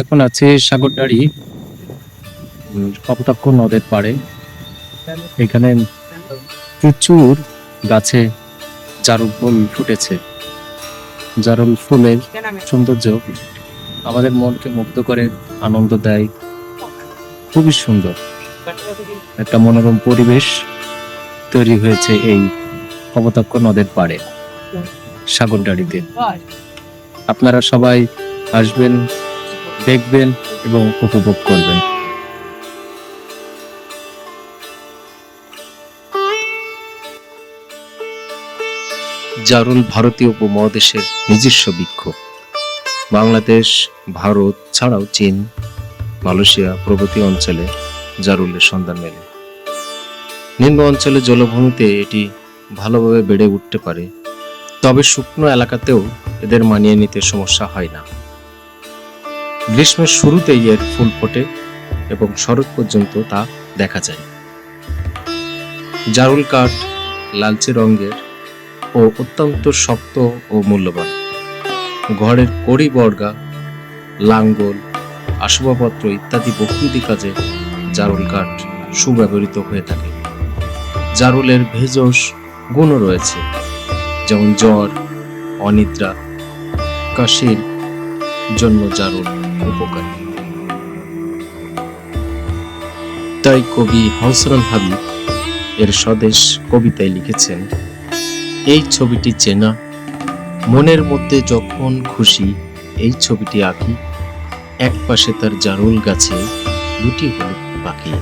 এখন আছে সাগরদাড়ি। কপোতাক্ষ নদের পাড়ে? এখানে প্রচুর গাছে জারুল ফুল ফুটেছে। জারুল ফুলের সৌন্দর্য আমাদের মনকে মুগ্ধ করে, আনন্দ দেয়। খুবই সুন্দর। একটা মনোরম পরিবেশ তৈরি হয়েছে এই কপোতাক্ষ নদের পাড়ে, সাগরদাড়িতে। আপনারা সবাই আসবেন দেখবেন এবং উপভোগ করবেন। জারুল ভারতীয় উপমহাদেশের নিজস্ব বৃক্ষ বাংলাদেশ, ভারত ছাড়াও চীন, মালয়েশিয়া প্রভৃতি অঞ্চলে জারুলের সন্ধান মেলে। নিম্ন অঞ্চলে জলভূমিতে এটি ভালোভাবে বেড়ে উঠতে পারে। তবে শুকনো এলাকাতেও এদের মানিয়ে নিতে সমস্যা হয় না। গ্রীষ্মের শুরুতেই এর ফুল ফোটে এবং শরৎ পর্যন্ত তা দেখা যায়। জারুল কাঠ, লালচে রঙের ও অত্যন্ত শক্ত ও মূল্যবান। ঘরের কড়ি বর্গা, লাঙ্গল, আসবাবপত্র ইত্যাদি বহুবিধি কাজে জারুল কাঠ সুব্যবহৃত হয়ে থাকে। জারুলের ভেষজ গুণও রয়েছে, যেমন জ্বর, অনিদ্রা, কাশির জন্য জারুল উপকারী। তাই কবি হাউসরান হাবিব এর স্বদেশ কবিতায় লিখেছেন, এই ছবিটি চেনা, মনের মধ্যে যখন খুশি এই ছবিটি আঁকি এক পাশে তার জারুল গাছে দুটি হলুদ পাখি